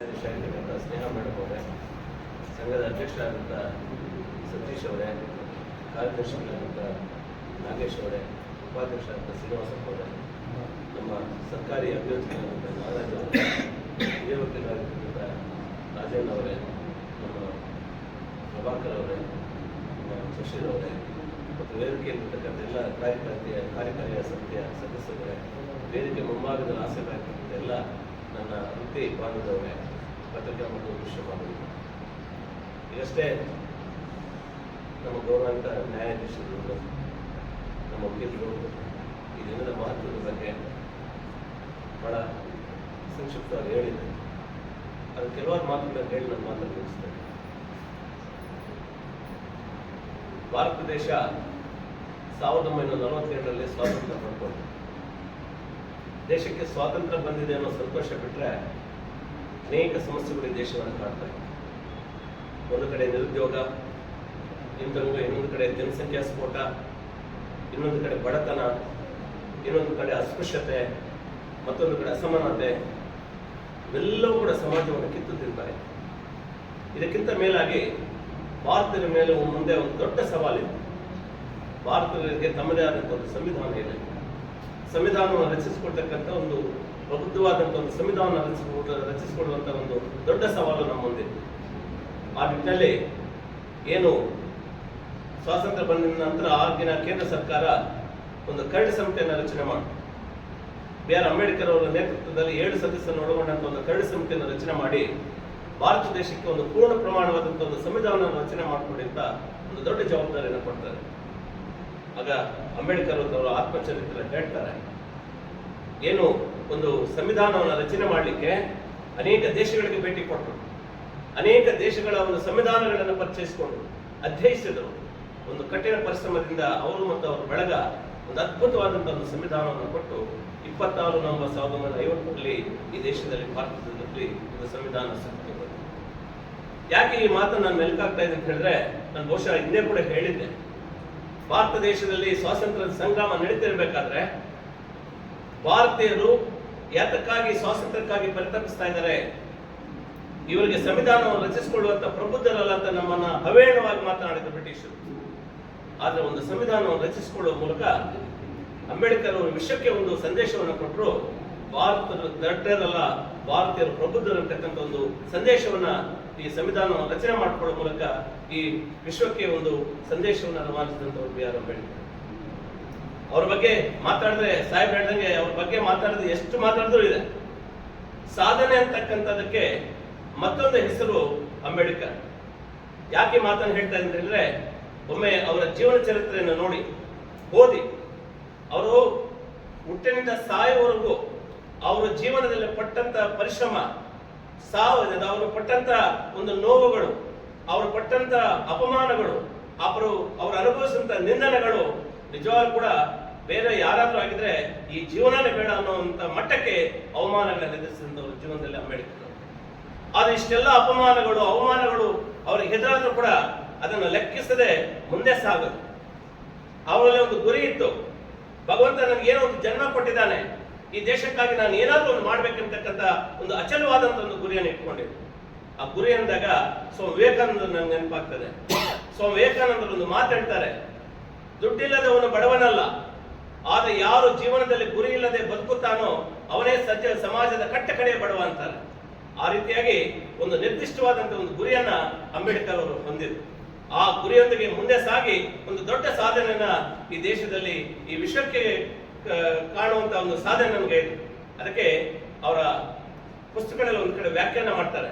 ಆಗಿರ್ತಕ್ಕಂಥ ಸ್ನೇಹ ಮಾಡಬಹುದೇ ಸಂಘದ ಅಧ್ಯಕ್ಷರಾದಂಥ ಸತೀಶ್ ಅವರೇ ಕಾರ್ಯದರ್ಶಿಗಳಾದಂಥ ನಾಗೇಶ್ ಅವರೇ ಉಪಾಧ್ಯಕ್ಷರಾದಂಥ ಶ್ರೀನಿವಾಸಪ್ಪ ಅವರೇ, ನಮ್ಮ ಸರ್ಕಾರಿ ಅಭ್ಯರ್ಥಿಗಳಾದಂಥ ನಾಗರಾಜ್ ಅವರೇ ಹಿರಿಯ ವಕೀಲರಾಗಿರ್ತಕ್ಕಂಥ ರಾಜೇಂದ್ರ ಅವರೇ, ನಮ್ಮ ಪ್ರಭಾಕರ್ ಅವರೇ, ನಮ್ಮ ಶಶೀರ್ ಅವರೇ, ಮತ್ತು ವೇದಿಕೆಯಲ್ಲಿರ್ತಕ್ಕಂಥ ಎಲ್ಲ ಕಾರ್ಯಕರ್ತೆಯ ಕಾರ್ಯಕಾರಿಯ ಸಮಿತಿಯ ಸದಸ್ಯರೇ ವೇದಿಕೆ ಮುಂಭಾಗದಲ್ಲಿ ಆಸೆಗಳಾಗಿರ್ತಕ್ಕಂಥ ಎಲ್ಲ ನನ್ನ ವೃತ್ತಿ ಬಾಂಧವರೇ ಪತ್ರಿಕಾ ಮತ್ತು ದೃಶ್ಯ ಇದಷ್ಟೇ ನಮ್ಮ ಗೌರವಂತ ನ್ಯಾಯಾಧೀಶರು, ನಮ್ಮ ವಕೀಲರು ಈ ಮಹತ್ವದ ಬಗ್ಗೆ ಬಹಳ ಸಂಕ್ಷಿಪ್ತವಾಗಿ ಹೇಳಿದೆ ಅದು ಕೆಲವಾರು ಮಾತುಗಳನ್ನು ಹೇಳಿ ನನ್ನ ಮಾತನ್ನು ಮುಗಿಸ್ತೇನೆ. ಭಾರತ ದೇಶ ಸಾವಿರದ ಒಂಬೈನೂರ ನಲವತ್ತೇಳರಲ್ಲಿ ಸ್ವಾತಂತ್ರ್ಯ ಪಡ್ಕೊಂಡು ದೇಶಕ್ಕೆ ಸ್ವಾತಂತ್ರ್ಯ ಬಂದಿದೆ ಅನ್ನೋ ಸಂತೋಷ ಬಿಟ್ಟರೆ ಅನೇಕ ಸಮಸ್ಯೆಗಳು ಈ ದೇಶವನ್ನು ಕಾಡ್ತಾ ಇದೆ ಒಂದು ಕಡೆ ನಿರುದ್ಯೋಗ, ಇನ್ನೊಂದು ಇನ್ನೊಂದು ಕಡೆ ಜನಸಂಖ್ಯಾ ಸ್ಫೋಟ, ಇನ್ನೊಂದು ಕಡೆ ಬಡತನ, ಇನ್ನೊಂದು ಕಡೆ ಅಸ್ಪೃಶ್ಯತೆ, ಮತ್ತೊಂದು ಕಡೆ ಅಸಮಾನತೆ, ಇವೆಲ್ಲವೂ ಕೂಡ ಸಮಾಜವನ್ನು ಕಿತ್ತು ತಿಂತಾರೆ ಇದಕ್ಕಿಂತ ಮೇಲಾಗಿ ಭಾರತದ ಮೇಲೆ ಮುಂದೆ ಒಂದು ದೊಡ್ಡ ಸವಾಲಿದೆ ಭಾರತಕ್ಕೆ ತಮ್ಮದೇ ಆದಂಥ ಒಂದು ಸಂವಿಧಾನ ಇದೆ. ಸಂವಿಧಾನವನ್ನು ರಚಿಸಿಕೊಳ್ತಕ್ಕಂಥ ಒಂದು ಪ್ರಬುದ್ಧವಾದಂಥ ಒಂದು ಸಂವಿಧಾನ ರಚಿಸಿಕೊಡ ರಚಿಸಿಕೊಡುವಂಥ ಒಂದು ದೊಡ್ಡ ಸವಾಲು ನಮ್ಮ ಮುಂದೆ. ಆ ನಿಟ್ಟಿನಲ್ಲಿ ಏನು ಸ್ವಾತಂತ್ರ್ಯ ಬಂದ ನಂತರ ಆಗಿನ ಕೇಂದ್ರ ಸರ್ಕಾರ ಒಂದು ಕರಡು ಸಮಿತಿಯನ್ನು ರಚನೆ ಮಾಡಿ ಬಿ ಆರ್ ಅಂಬೇಡ್ಕರ್ ಅವರ ನೇತೃತ್ವದಲ್ಲಿ ಏಳು ಸದಸ್ಯರನ್ನು ಒಳಗೊಂಡಂತ ಒಂದು ಕರಡು ಸಮಿತಿಯನ್ನು ರಚನೆ ಮಾಡಿ, ಭಾರತ ದೇಶಕ್ಕೆ ಒಂದು ಪೂರ್ಣ ಪ್ರಮಾಣವಾದಂಥ ಒಂದು ಸಂವಿಧಾನವನ್ನು ರಚನೆ ಮಾಡಿಕೊಡಿ ಅಂತ ಒಂದು ದೊಡ್ಡ ಜವಾಬ್ದಾರಿಯನ್ನು ಕೊಡ್ತಾರೆ. ಆಗ ಅಂಬೇಡ್ಕರ್ ಅವರ ಆತ್ಮಚರಿತ್ರೆ ಹೇಳ್ತಾರೆ. ಏನು ಒಂದು ಸಂವಿಧಾನವನ್ನು ರಚನೆ ಮಾಡಲಿಕ್ಕೆ ಅನೇಕ ದೇಶಗಳಿಗೆ ಭೇಟಿ ಕೊಟ್ಟರು. ಅನೇಕ ದೇಶಗಳ ಒಂದು ಸಂವಿಧಾನಗಳನ್ನು ಪರಿಚಯಿಸಿಕೊಂಡು ಅಧ್ಯಯಿಸಿದರು. ಒಂದು ಕಠಿಣ ಪರಿಶ್ರಮದಿಂದ ಅವರು ಮತ್ತು ಅವರ ಬಳಗ ಒಂದು ಅದ್ಭುತವಾದಂತಹ ಒಂದು ಸಂವಿಧಾನವನ್ನು ಕೊಟ್ಟು ಇಪ್ಪತ್ತಾರು ನವಂಬರ್ ಸಾವಿರದ ಒಂಬೈನೂರ ಐವತ್ತರಲ್ಲಿ ಈ ದೇಶದಲ್ಲಿ ಭಾರತದಲ್ಲಿ ಒಂದು ಸಂವಿಧಾನ ಬಂತು ಯಾಕೆ ಈ ಮಾತನ್ನು ನಾನು ಮೆಲುಕಾಗ್ತಾ ಇದೆ ಅಂತ ಹೇಳಿದ್ರೆ, ನಾನು ಬಹುಶಃ ಹಿಂದೆ ಕೂಡ ಹೇಳಿದ್ದೆ. ಭಾರತ ದೇಶದಲ್ಲಿ ಸ್ವಾತಂತ್ರ್ಯದ ಸಂಗ್ರಾಮ ನಡೀತಿರ್ಬೇಕಾದ್ರೆ ಭಾರತೀಯರು ಯಾತಕ್ಕಾಗಿ, ಸ್ವಾತಂತ್ರ್ಯಕ್ಕಾಗಿ ಪರಿತಪಿಸ್ತಾ ಇದ್ದಾರೆ? ಇವರಿಗೆ ಸಂವಿಧಾನವನ್ನು ರಚಿಸಿಕೊಳ್ಳುವಂತ ಪ್ರಬುದ್ಧರಲ್ಲ ಅಂತ ನಮ್ಮನ್ನ ಅವೇಣವಾಗಿ ಮಾತನಾಡಿದ ಬ್ರಿಟಿಷರು. ಆದ್ರೆ ಒಂದು ಸಂವಿಧಾನವನ್ನು ರಚಿಸಿಕೊಳ್ಳುವ ಮೂಲಕ ಅಂಬೇಡ್ಕರ್ ಅವರು ವಿಶ್ವಕ್ಕೆ ಒಂದು ಸಂದೇಶವನ್ನು ಕೊಟ್ಟರು ಭಾರತದ ದಟ್ಟರಲ್ಲ ಭಾರತೀಯರು ಪ್ರಬುದ್ಧರು ಅಂತಕ್ಕಂಥ ಒಂದು ಸಂದೇಶವನ್ನ ಈ ಸಂವಿಧಾನವನ್ನು ರಚನೆ ಮಾಡಿಕೊಳ್ಳುವ ಮೂಲಕ ಈ ವಿಶ್ವಕ್ಕೆ ಒಂದು ಸಂದೇಶವನ್ನು ರವಾನಿಸಿದಂಥವ್ರು ಬಿ ಆರ್ ಅಂಬೇಡ್ಕರ್. ಅವ್ರ ಬಗ್ಗೆ ಮಾತಾಡಿದ್ರೆ ಸಾಹೇಬ್ ಹೇಳ್ದಂಗೆ ಅವ್ರ ಬಗ್ಗೆ ಮಾತಾಡಿದ್ರೆ ಎಷ್ಟು ಮಾತಾಡಿದ್ರು ಇದೆ. ಸಾಧನೆ ಅಂತಕ್ಕಂಥದಕ್ಕೆ ಮತ್ತೊಂದು ಹೆಸರು ಅಂಬೇಡ್ಕರ್. ಯಾಕೆ ಮಾತನ್ನು ಹೇಳ್ತಾ ಇದ್ದೀನಿ ಅಂದ್ರೆ, ಒಮ್ಮೆ ಅವರ ಜೀವನ ಚರಿತ್ರೆಯನ್ನು ನೋಡಿ, ಓದಿ. ಅವರು ಹುಟ್ಟಿನಿಂದ ಸಾಯುವವರೆಗೂ ಅವರ ಜೀವನದಲ್ಲಿ ಪಟ್ಟಂತ ಪರಿಶ್ರಮ, ಸಾವು ಅವರು ಪಟ್ಟಂತ ಒಂದು ನೋವುಗಳು, ಅವರು ಪಟ್ಟಂತ ಅಪಮಾನಗಳು ಅವರು ಅವರು ಅನುಭವಿಸಿದಂತ ನಿಂದನೆಗಳು ನಿಜವಾಗ್ಲೂ ಕೂಡ ಬೇರೆ ಯಾರಾದ್ರೂ ಆಗಿದ್ರೆ ಈ ಜೀವನನೇ ಬೇಡ ಅನ್ನುವಂತ ಮಟ್ಟಕ್ಕೆ ಅವಮಾನಗಳನ್ನ ಎದುರಿಸಿದಂಥವ್ರು ಜೀವನದಲ್ಲಿ ಅಂಬೇಡ್ಕರ್. ಆದ್ರೆ ಇಷ್ಟೆಲ್ಲ ಅಪಮಾನಗಳು, ಅವಮಾನಗಳು ಅವ್ರಿಗೆ ಹೆದರಾದ್ರೂ ಕೂಡ ಅದನ್ನು ಲೆಕ್ಕಿಸದೆ ಮುಂದೆ ಸಾಗೋದು. ಅವರಲ್ಲಿ ಒಂದು ಗುರಿ ಇತ್ತು. ಭಗವಂತ ನನಗೆ ಏನೋ ಒಂದು ಜನ್ಮ ಕೊಟ್ಟಿದ್ದಾನೆ. ಈ ದೇಶಕ್ಕಾಗಿ ನಾನು ಏನಾದರೂ ಒಂದು ಮಾಡ್ಬೇಕಂತಕ್ಕಂಥ ಒಂದು ಅಚಲವಾದಂತ ಒಂದು ಗುರಿಯನ್ನು ಇಟ್ಕೊಂಡಿದ್ದೆ. ಆ ಗುರಿ ಅಂದಾಗ ಸ್ವಾಮಿ ವಿವೇಕಾನಂದ ನನಗೆ ನೆನಪಾಗ್ತದೆ. ಸ್ವಾಮಿ ವಿವೇಕಾನಂದರು ಒಂದು ಮಾತಾಡ್ತಾರೆ ದುಡ್ಡಿಲ್ಲದವನು ಬಡವನಲ್ಲ. ಆದರೆ ಯಾರು ಜೀವನದಲ್ಲಿ ಗುರಿ ಇಲ್ಲದೆ ಬದುಕುತ್ತಾನೋ ಅವನೇ ಸಜ್ಜ ಸಮಾಜದ ಕಟ್ಟ ಕಡೆಯ ಬಡವ ಅಂತಾರೆ. ಆ ರೀತಿಯಾಗಿ ಒಂದು ನಿರ್ದಿಷ್ಟವಾದಂತ ಒಂದು ಗುರಿಯನ್ನ ಅಂಬೇಡ್ಕರ್ ಅವರು ಹೊಂದಿದ್ರು. ಆ ಗುರಿಯೊಂದಿಗೆ ಮುಂದೆ ಸಾಗಿ ಒಂದು ದೊಡ್ಡ ಸಾಧನೆಯನ್ನ ಈ ದೇಶದಲ್ಲಿ ಈ ವಿಶ್ವಕ್ಕೆ ಕಾಣುವಂತ ಒಂದು ಸಾಧನೆ ನಮಗೆ ಇದೆ. ಅದಕ್ಕೆ ಅವರ ಪುಸ್ತಕಗಳಲ್ಲಿ ಒಂದು ಕಡೆ ವ್ಯಾಖ್ಯಾನ ಮಾಡ್ತಾರೆ.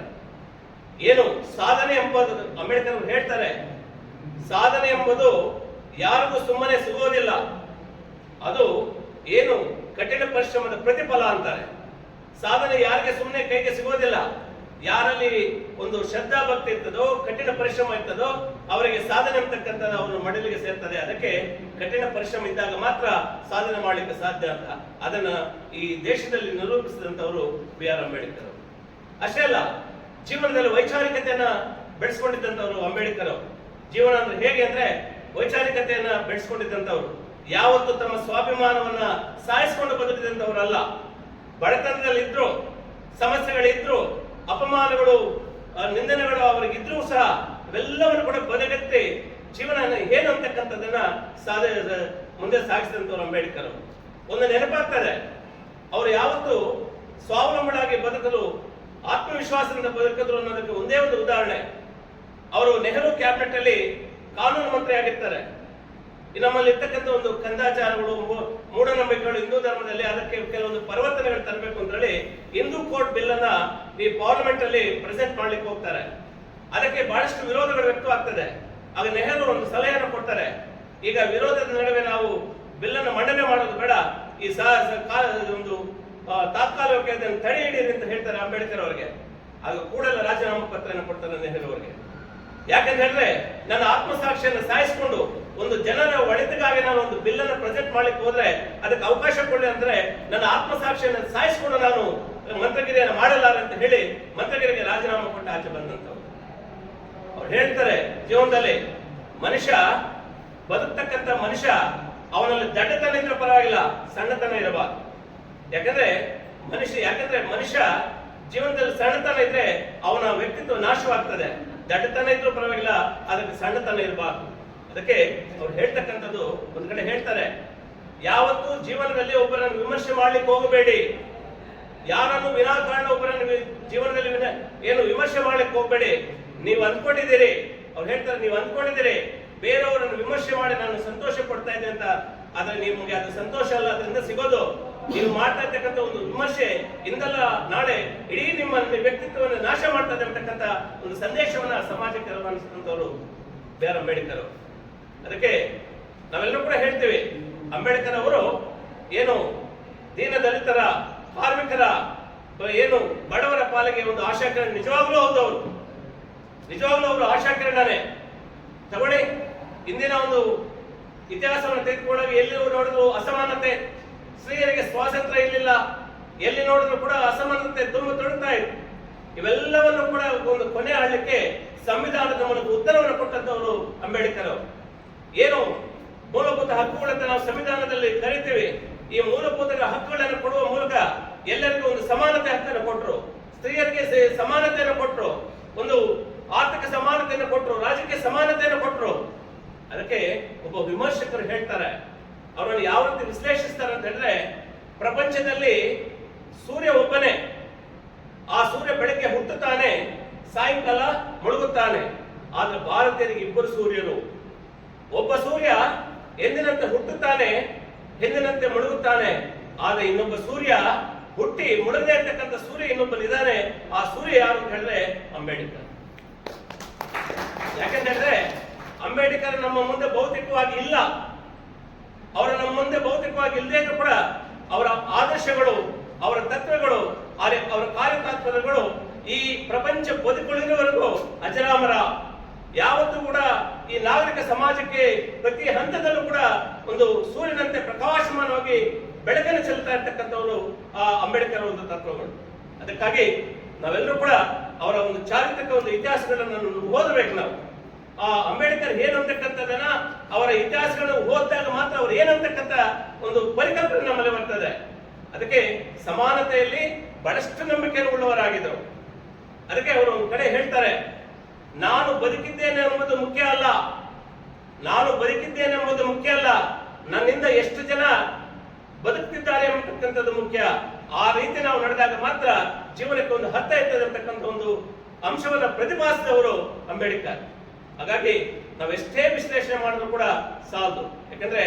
ಏನು ಸಾಧನೆ ಎಂಬುದು ಅಂಬೇಡ್ಕರ್ ಅವರು ಹೇಳ್ತಾರೆ. ಸಾಧನೆ ಎಂಬುದು ಯಾರಿಗೂ ಸುಮ್ಮನೆ ಸಿಗೋದಿಲ್ಲ. ಅದು ಏನು ಕಠಿಣ ಪರಿಶ್ರಮದ ಪ್ರತಿಫಲ ಅಂತಾರೆ. ಸಾಧನೆ ಯಾರಿಗೆ ಸುಮ್ಮನೆ ಕೈಗೆ ಸಿಗೋದಿಲ್ಲ. ಯಾರಲ್ಲಿ ಒಂದು ಶ್ರದ್ಧಾ ಭಕ್ತಿ ಇರ್ತದೋ, ಕಠಿಣ ಪರಿಶ್ರಮ ಇರ್ತದೋ, ಅವರಿಗೆ ಸಾಧನೆ ಅಂತಕ್ಕಂಥ ಅವರ ಮಡಲಿಗೆ ಸೇರ್ತದೆ. ಅದಕ್ಕೆ ಕಠಿಣ ಪರಿಶ್ರಮ ಇದ್ದಾಗ ಮಾತ್ರ ಸಾಧನೆ ಮಾಡಲಿಕ್ಕೆ ಸಾಧ್ಯ ಅಂತ. ಅದನ್ನ ಈ ದೇಶದಲ್ಲಿ ನಿರೂಪಿಸಿದಂತವರು ಬಿ ಆರ್ ಅಂಬೇಡ್ಕರ್ ಅಷ್ಟೇ ಅಲ್ಲ, ಜೀವನದಲ್ಲಿ ವೈಚಾರಿಕತೆಯನ್ನ ಬೆಳೆಸ್ಕೊಂಡಿದ್ದಂಥವರು ಅಂಬೇಡ್ಕರ್ ಅವರು. ಜೀವನ ಅಂದ್ರೆ ಹೇಗೆ ಅಂದ್ರೆ ವೈಚಾರಿಕತೆಯನ್ನ ಬೆಳೆಸ್ಕೊಂಡಿದ್ದಂಥವ್ರು, ಯಾವತ್ತು ತಮ್ಮ ಸ್ವಾಭಿಮಾನವನ್ನ ಸಾಯಿಸಿಕೊಂಡು ಬಂದಿದ್ದಂಥವ್ರಲ್ಲ ಬಡತನದಲ್ಲಿದ್ರು, ಸಮಸ್ಯೆಗಳಿದ್ರು, ಅಪಮಾನಗಳು ನಿಂದನೆಗಳು ಅವರಿಗಿದ್ರೂ ಸಹ ಇವೆಲ್ಲವನ್ನು ಕೂಡ ಬದಗತ್ತಿ ಜೀವನ ಏನು ಅಂತಕ್ಕಂಥದ್ದನ್ನ ಸಾಧ ಮುಂದೆ ಸಾಗಿಸಿದಂಥವ್ರು ಅಂಬೇಡ್ಕರ್. ಒಂದು ನೆನಪಾಗ್ತದೆ ಅವರು ಯಾವತ್ತು ಸ್ವಾವಲಂಬನಾಗಿ ಬದುಕಲು, ಆತ್ಮವಿಶ್ವಾಸದಿಂದ ಬದುಕಿದ್ರು ಅನ್ನೋದಕ್ಕೆ ಒಂದೇ ಒಂದು ಉದಾಹರಣೆ ಅವರು ನೆಹರು ಕ್ಯಾಬಿನೆಟ್ ಅಲ್ಲಿ ಕಾನೂನು ಮಂತ್ರಿ ಆಗಿರ್ತಾರೆ. ನಮ್ಮಲ್ಲಿ ಇರ್ತಕ್ಕಂಥ ಒಂದು ಕಂದಾಚಾರಗಳು ಮೂಢನಂಬಿಕೆಗಳು, ಹಿಂದೂ ಧರ್ಮದಲ್ಲಿ ಅದಕ್ಕೆ ಕೆಲವೊಂದು ಪರಿವರ್ತನೆಗಳು ತರಬೇಕು ಅಂತ ಹೇಳಿ ಹಿಂದೂ ಕೋರ್ಟ್ ಬಿಲ್ ಅನ್ನ ಈ ಪಾರ್ಲಿಮೆಂಟ್ ಅಲ್ಲಿ ಪ್ರೆಸೆಂಟ್ ಮಾಡ್ಲಿಕ್ಕೆ ಹೋಗ್ತಾರೆ. ಅದಕ್ಕೆ ಬಹಳಷ್ಟು ವಿರೋಧಗಳು ವ್ಯಕ್ತವಾಗ್ತದೆ. ಆಗ ನೆಹರು ಒಂದು ಸಲಹೆಯನ್ನು ಕೊಡ್ತಾರೆ. ಈಗ ವಿರೋಧದ ನಡುವೆ ನಾವು ಬಿಲ್ ಅನ್ನು ಮಂಡನೆ ಮಾಡೋದು ಬೇಡ. ಈ ಒಂದು ತಾತ್ಕಾಲಿಕ ತಡೆ ಹಿಡಿಯಿರಿ ಅಂತ ಹೇಳ್ತಾರೆ ಅಂಬೇಡ್ಕರ್ ಅವರಿಗೆ. ಆಗ ಕೂಡಲೇ ರಾಜೀನಾಮಾ ಪತ್ರವನ್ನು ಕೊಡ್ತಾರೆ ನೆಹರು ಅವರಿಗೆ. ಯಾಕಂತ ಹೇಳಿದ್ರೆ ನನ್ನ ಆತ್ಮಸಾಕ್ಷಿಯನ್ನು ಸಾಯಿಸಿಕೊಂಡು ಒಂದು ಜನರ ಒಳಿತಿಗಾಗಿ ನಾನು ಒಂದು ಬಿಲ್ ಅನ್ನು ಪ್ರೆಸೆಂಟ್ ಮಾಡ್ಲಿಕ್ಕೆ ಹೋದ್ರೆ ಅದಕ್ಕೆ ಅವಕಾಶ ಕೊಡಿ ಅಂದ್ರೆ ನನ್ನ ಆತ್ಮಸಾಕ್ಷಿಯನ್ನು ಸಾಯಿಸಿಕೊಂಡು ನಾನು ಮಂತ್ರಗಿರಿಯನ್ನು ಮಾಡಲ್ಲ ಅಂತ ಹೇಳಿ ಮಂತ್ರಗಿರಿಗೆ ರಾಜೀನಾಮೆ ಕೊಟ್ಟು ಆಚೆ ಬಂದಂತವ್ರು ಅವ್ರು ಹೇಳ್ತಾರೆ, ಜೀವನದಲ್ಲಿ ಮನುಷ್ಯ ಬದುಕ್ತಕ್ಕಂಥ ಮನುಷ್ಯ, ಅವನಲ್ಲಿ ದಡ್ಡತನ ಇದ್ರೆ ಪರವಾಗಿಲ್ಲ, ಸಣ್ಣತನ ಇರಬಾರ್ದು. ಯಾಕಂದ್ರೆ ಮನುಷ್ಯ ಯಾಕಂದ್ರೆ ಮನುಷ್ಯ ಜೀವನದಲ್ಲಿ ಸಣ್ಣತನ ಇದ್ರೆ ಅವನ ವ್ಯಕ್ತಿತ್ವ ನಾಶವಾಗ್ತದೆ. ದಡ್ಡತನ ಇದ್ರೂ ಪರವಾಗಿಲ್ಲ, ಅದಕ್ಕೆ ಸಣ್ಣತನ ಇರಬಾರ್ದು. ಅದಕ್ಕೆ ಅವ್ರು ಹೇಳ್ತಕ್ಕಂಥದ್ದು ಒಂದ್ ಕಡೆ ಹೇಳ್ತಾರೆ, ಯಾವತ್ತೂ ಜೀವನದಲ್ಲಿ ಒಬ್ಬರನ್ನು ವಿಮರ್ಶೆ ಮಾಡ್ಲಿಕ್ಕೆ ಹೋಗಬೇಡಿ. ಯಾರನ್ನು ವಿನಾಕಾರಣ ಒಬ್ಬರನ್ನು ಜೀವನದಲ್ಲಿ ವಿನ- ಏನು ವಿಮರ್ಶೆ ಮಾಡ್ಲಿಕ್ಕೆ ಹೋಗ್ಬೇಡಿ. ನೀವು ಅಂದ್ಕೊಂಡಿದ್ದೀರಿ. ಅವ್ರು ಹೇಳ್ತಾರೆ, ನೀವು ಅಂದ್ಕೊಂಡಿದ್ದೀರಿ. ಬೇರೆಯವರನ್ನು ವಿಮರ್ಶೆ ಮಾಡಿ ನಾನು ಸಂತೋಷ ಪಡ್ತಾ ಇದ್ದೆ ಅಂತ, ಆದ್ರೆ ನಿಮಗೆ ಅದು ಸಂತೋಷ ಅಲ್ಲ, ಅದರಿಂದ ಸಿಗೋದು. ನೀವು ಮಾಡ್ತಾ ಇರ್ತಕ್ಕಂಥ ಒಂದು ವಿಮರ್ಶೆ ಇಂದಲ್ಲ ನಾಳೆ ಇಡೀ ನಿಮ್ಮ ವ್ಯಕ್ತಿತ್ವವನ್ನು ನಾಶ ಮಾಡ್ತದೆ ಅಂತಕ್ಕಂಥ ಒಂದು ಸಂದೇಶವನ್ನ ಸಮಾಜಕ್ಕೆ ರವಾನಿಸಿದಂಥವ್ರು ಬಿ ಆರ್ ಅಂಬೇಡ್ಕರ್. ಅದಕ್ಕೆ ನಾವೆಲ್ಲರೂ ಕೂಡ ಹೇಳ್ತೇವೆ, ಅಂಬೇಡ್ಕರ್ ಅವರು ಏನು ದೀನ ದಲಿತರ ಕಾರ್ಮಿಕರ ಏನು ಬಡವರ ಪಾಲಿಗೆ ಒಂದು ಆಶಾಕಿರಣ ನಿಜವಾಗ್ಲೂ ಹೌದು ಅವರು. ನಿಜವಾಗ್ಲೂ ಅವರು ಆಶಾಕಿರಣನೇ ತಗೊಳ್ಳಿ, ಇಂದಿನ ಒಂದು ಇತಿಹಾಸವನ್ನು ತೆಗೆದುಕೊಳ್ಳಲು ಎಲ್ಲಿ ನೋಡಿದ್ರು ಅಸಮಾನತೆ. ಸ್ತ್ರೀಯರಿಗೆ ಸ್ವಾತಂತ್ರ್ಯ ಇರಲಿಲ್ಲ ಎಲ್ಲಿ ನೋಡಿದ್ರು ಕೂಡ ಅಸಮಾನತೆ ತುಂಬ ತೊಡಗ್ತಾ ಇತ್ತು. ಇವೆಲ್ಲವನ್ನು ಕೂಡ ಒಂದು ಕೊನೆ ಆಡಲಿಕ್ಕೆ ಸಂವಿಧಾನದ ಮೂಲಕ ಉತ್ತರವನ್ನು ಕೊಟ್ಟಂತವರು ಅಂಬೇಡ್ಕರ್ ಅವರು. ಏನು? ಮೂಲಭೂತ ಹಕ್ಕುಗಳಂತ ನಾವು ಸಂವಿಧಾನದಲ್ಲಿ ಕರಿತೀವಿ. ಈ ಮೂಲಭೂತ ಹಕ್ಕುಗಳನ್ನು ಕೊಡುವ ಮೂಲಕ ಎಲ್ಲರಿಗೂ ಒಂದು ಸಮಾನತೆ ಹಕ್ಕನ್ನು ಕೊಟ್ಟರು ಸ್ತ್ರೀಯರಿಗೆ ಸಮಾನತೆಯನ್ನು ಕೊಟ್ಟರು ಒಂದು ಆರ್ಥಿಕ ಸಮಾನತೆಯನ್ನು ಕೊಟ್ಟರು ರಾಜಕೀಯ ಸಮಾನತೆಯನ್ನು ಕೊಟ್ಟರು ಅದಕ್ಕೆ ಒಬ್ಬ ವಿಮರ್ಶಕರು ಹೇಳ್ತಾರೆ. ಅವರನ್ನು ಯಾವ ರೀತಿ ವಿಶ್ಲೇಷಿಸ್ತಾರೆ ಅಂತ ಹೇಳಿದ್ರೆ, ಪ್ರಪಂಚದಲ್ಲಿ ಸೂರ್ಯ ಒಬ್ಬನೇ. ಆ ಸೂರ್ಯ ಬೆಳಗ್ಗೆ ಹುಟ್ಟುತ್ತಾನೆ, ಸಾಯಂಕಾಲ ಮುಳುಗುತ್ತಾನೆ. ಆದ್ರೆ ಭಾರತೀಯರಿಗೆ ಇಬ್ಬರು ಸೂರ್ಯರು. ಒಬ್ಬ ಸೂರ್ಯ ಎಂದಿನಂತೆ ಹುಟ್ಟುತ್ತಾನೆ ಎಂದಿನಂತೆ ಮುಳುಗುತ್ತಾನೆ. ಆದ್ರೆ ಇನ್ನೊಬ್ಬ ಸೂರ್ಯ ಹುಟ್ಟಿ ಮುಳುಗದೆ ಇರ್ತಕ್ಕಂಥ ಸೂರ್ಯ ಇನ್ನೊಬ್ಬನಿದ್ದಾನೆ ಆ ಸೂರ್ಯ ಯಾರು ಅಂತ ಹೇಳಿದ್ರೆ ಅಂಬೇಡ್ಕರ್. ಯಾಕಂತ ಹೇಳಿದ್ರೆ ಅಂಬೇಡ್ಕರ್ ನಮ್ಮ ಮುಂದೆ ಭೌತಿಕವಾಗಿ ಇಲ್ಲ. ಅವರ ನಮ್ಮ ಮುಂದೆ ಭೌತಿಕವಾಗಿ ಇಲ್ಲದೇ ಕೂಡ ಅವರ ಆದರ್ಶಗಳು, ಅವರ ತತ್ವಗಳು ಅವರ ಕಾರ್ಯತಾತ್ಪರ್ಯಗಳು ಈ ಪ್ರಪಂಚ ಬದುಕುಳಿರುವವರೆಗೂ ಅಜರಾಮರ. ಯಾವತ್ತೂ ಕೂಡ ಈ ನಾಗರಿಕ ಸಮಾಜಕ್ಕೆ ಪ್ರತಿ ಹಂತದಲ್ಲೂ ಕೂಡ ಒಂದು ಸೂರ್ಯನಂತೆ ಪ್ರಕಾಶಮಾನವಾಗಿ ಬೆಳಕನ್ನು ಚೆಲ್ತಾ ಇರ್ತಕ್ಕಂಥವರು ಆ ಅಂಬೇಡ್ಕರ್ ಒಂದು ತತ್ವಗಳು. ಅದಕ್ಕಾಗಿ ನಾವೆಲ್ಲರೂ ಕೂಡ ಅವರ ಒಂದು ಚಾರಿತ್ರಿಕ ಒಂದು ಇತಿಹಾಸಗಳನ್ನು ಓದಬೇಕು ನಾವು. ಆ ಅಂಬೇಡ್ಕರ್ ಏನು ಅಂತಕ್ಕಂಥದ್ದನ್ನ ಅವರ ಇತಿಹಾಸಗಳನ್ನು ಓದಿದಾಗ ಮಾತ್ರ ಅವ್ರು ಏನಂತಕ್ಕಂಥ ಒಂದು ಪರಿಕಲ್ಪನೆ ನಮ್ಮಲ್ಲಿ ಬರ್ತದೆ. ಅದಕ್ಕೆ ಸಮಾನತೆಯಲ್ಲಿ ಬಹಳಷ್ಟು ನಂಬಿಕೆಯನ್ನು ಉಳ್ಳವರಾಗಿದ್ದರು. ಅದಕ್ಕೆ ಅವರು ಒಂದು ಕಡೆ ಹೇಳ್ತಾರೆ, ನಾನು ಬದುಕಿದ್ದೇನೆ ಎಂಬುದು ಮುಖ್ಯ ಅಲ್ಲ. ನಾನು ಬದುಕಿದ್ದೇನೆ ಎಂಬುದು ಮುಖ್ಯ ಅಲ್ಲ. ನನ್ನಿಂದ ಎಷ್ಟು ಜನ ಬದುಕ್ತಿದ್ದಾರೆ ಎಂಬತಕ್ಕಂಥದ್ದು ಮುಖ್ಯ. ಆ ರೀತಿ ನಾವು ನಡೆದಾಗ ಮಾತ್ರ ಜೀವನಕ್ಕೆ ಒಂದು ಅರ್ಥ ಇರ್ತದೆ ಅಂತಕ್ಕಂಥ ಒಂದು ಅಂಶವನ್ನು ಪ್ರತಿಪಾದಿಸಿದವರು ಅಂಬೇಡ್ಕರ್. ಹಾಗಾಗಿ ನಾವೆಷ್ಟೇ ವಿಶ್ಲೇಷಣೆ ಮಾಡಿದ್ರು ಕೂಡ ಸಾಲದು. ಯಾಕಂದ್ರೆ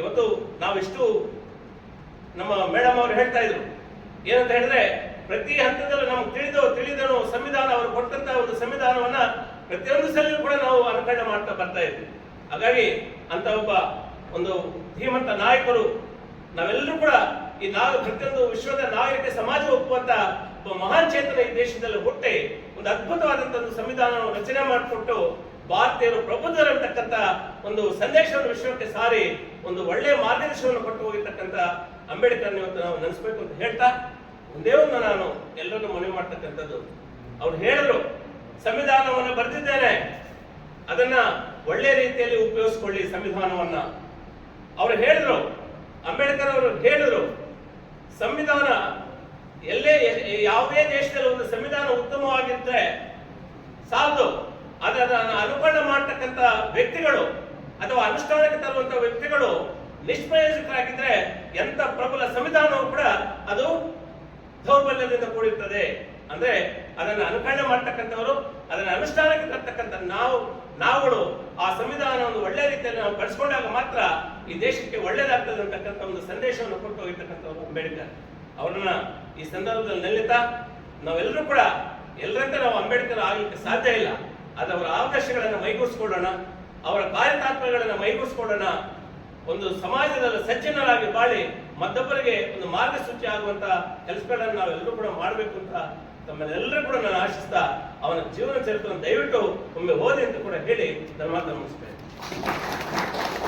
ಇವತ್ತು ನಾವೆಷ್ಟು ನಮ್ಮ ಮೇಡಮ್ ಅವರು ಹೇಳ್ತಾ ಇದ್ರು. ಏನಂತ ಹೇಳಿದ್ರೆ ಪ್ರತಿ ಹಂತದಲ್ಲೂ ನಮ್ಗೆ ತಿಳಿದು ತಿಳಿದನು ಸಂವಿಧಾನ ಅವರು ಕೊಟ್ಟಂತ ಒಂದು ಸಂವಿಧಾನವನ್ನ ಪ್ರತಿಯೊಂದು ಸಲೂ ಕೂಡ ನಾವು ಅನುಕರಣೆ ಮಾಡ್ತಾ ಬರ್ತಾ ಇದ್ವಿ. ಹಾಗಾಗಿ ಅಂತ ಒಬ್ಬ ಒಂದು ಧೀಮಂತ ನಾಯಕರು ನಾವೆಲ್ಲರೂ ಕೂಡ ಈ ನಾವು ಪ್ರತಿಯೊಂದು ವಿಶ್ವದ ನಾಗರಿಕ ಸಮಾಜ ಒಪ್ಪುವಂತ ಮಹಾನ್ ಚೇತನ ಈ ದೇಶದಲ್ಲಿ ಹುಟ್ಟಿ ಒಂದು ಅದ್ಭುತವಾದಂತ ಒಂದು ಸಂವಿಧಾನವನ್ನು ರಚನೆ ಮಾಡಿಕೊಟ್ಟು ಭಾರತೀಯರು ಪ್ರಬುದ್ಧರಂತಕ್ಕಂಥ ಒಂದು ಸಂದೇಶವನ್ನು ವಿಶ್ವಕ್ಕೆ ಸಾರಿ ಒಂದು ಒಳ್ಳೆಯ ಮಾರ್ಗದರ್ಶನವನ್ನು ಕೊಟ್ಟು ಹೋಗಿರ್ತಕ್ಕಂಥ ಅಂಬೇಡ್ಕರ್ ಇವತ್ತು ನಾವು ನೆನೆಸ್ಬೇಕು ಅಂತ ಹೇಳ್ತಾ, ಒಂದೇ ಒಂದು ನಾನು ಎಲ್ಲರನ್ನು ಮನವಿ ಮಾಡ್ತಕ್ಕಂಥದ್ದು. ಅವ್ರು ಹೇಳಿದ್ರು, ಸಂವಿಧಾನವನ್ನು ಬರೆದಿದ್ದೇನೆ. ಅದನ್ನ ಒಳ್ಳೆ ರೀತಿಯಲ್ಲಿ ಉಪಯೋಗಿಸ್ಕೊಳ್ಳಿ ಸಂವಿಧಾನವನ್ನ. ಅವರು ಹೇಳಿದ್ರು, ಅಂಬೇಡ್ಕರ್ ಅವರು ಹೇಳಿದ್ರು, ಸಂವಿಧಾನ ಎಲ್ಲೇ, ಯಾವುದೇ ದೇಶದಲ್ಲಿ ಒಂದು ಸಂವಿಧಾನ ಉತ್ತಮವಾಗಿದ್ರೆ ಸಾಲದು. ಅದನ್ನು ಅನುಕರಣ ಮಾಡತಕ್ಕಂತ ವ್ಯಕ್ತಿಗಳು ಅಥವಾ ಅನುಷ್ಠಾನಕ್ಕೆ ತರುವಂತಹ ವ್ಯಕ್ತಿಗಳು ನಿಷ್ಪ್ರಯೋಜಕರಾಗಿದ್ರೆ ಎಂತ ಪ್ರಬಲ ಸಂವಿಧಾನವೂ ಕೂಡ ಅದು ದೌರ್ಬಲ್ಯದಿಂದ ಕೂಡಿರ್ತದೆ. ಅಂದ್ರೆ ಅದನ್ನು ಅನುಕರಣೆ ಮಾಡ್ತಕ್ಕಂಥವರು, ಅದನ್ನ ಅನುಷ್ಠಾನಕ್ಕೆ ತರ್ತಕ್ಕಂಥ ನಾವು, ನಾವುಗಳು ಆ ಸಂವಿಧಾನವನ್ನು ಒಳ್ಳೆ ರೀತಿಯಲ್ಲಿ ನಾವು ಬಳಸ್ಕೊಂಡಾಗ ಮಾತ್ರ ಈ ದೇಶಕ್ಕೆ ಒಳ್ಳೇದಾಗ್ತದೆ ಅಂತಕ್ಕಂಥ ಒಂದು ಸಂದೇಶವನ್ನು ಕೊಟ್ಟು ಹೋಗಿರ್ತಕ್ಕಂಥವ್ರು ಅಂಬೇಡ್ಕರ್. ಅವರನ್ನ ಈ ಸಂದರ್ಭದಲ್ಲಿ ನಿಲ್ಲುತ್ತಾ ನಾವೆಲ್ಲರೂ ಕೂಡ, ಎಲ್ಲರಂತೆ ನಾವು ಅಂಬೇಡ್ಕರ್ ಆಗ್ಲಿಕ್ಕೆ ಸಾಧ್ಯ ಇಲ್ಲ. ಅದು ಅವರ ಆದರ್ಶಗಳನ್ನು ಮೈಗೂಡಿಸ್ಕೊಳ್ಳೋಣ, ಅವರ ಕಾರ್ಯತಾತ್ಮಗಳನ್ನು ಮೈಗೂಡಿಸ್ಕೊಳ್ಳೋಣ. ಒಂದು ಸಮಾಜದಲ್ಲಿ ಸಜ್ಜನರಾಗಿ ಬಾಳಿ ಮತ್ತೊಬ್ಬರಿಗೆ ಒಂದು ಮಾರ್ಗಸೂಚಿ ಆಗುವಂತ ಕೆಲಸಗಳನ್ನು ನಾವೆಲ್ಲರೂ ಕೂಡ ಮಾಡಬೇಕು ಅಂತ ತಮ್ಮನ್ನೆಲ್ಲರೂ ಕೂಡ ನಾನು ಆಶಿಸ್ತಾ ಅವನ ಜೀವನ ಚರಿತ್ರೆಯನ್ನು ದಯವಿಟ್ಟು ಒಮ್ಮೆ ಓದಿ ಅಂತ ಕೂಡ ಹೇಳಿ ನನ್ನ ಮಾತನ್ನು ಮುಗಿಸ್ತೇನೆ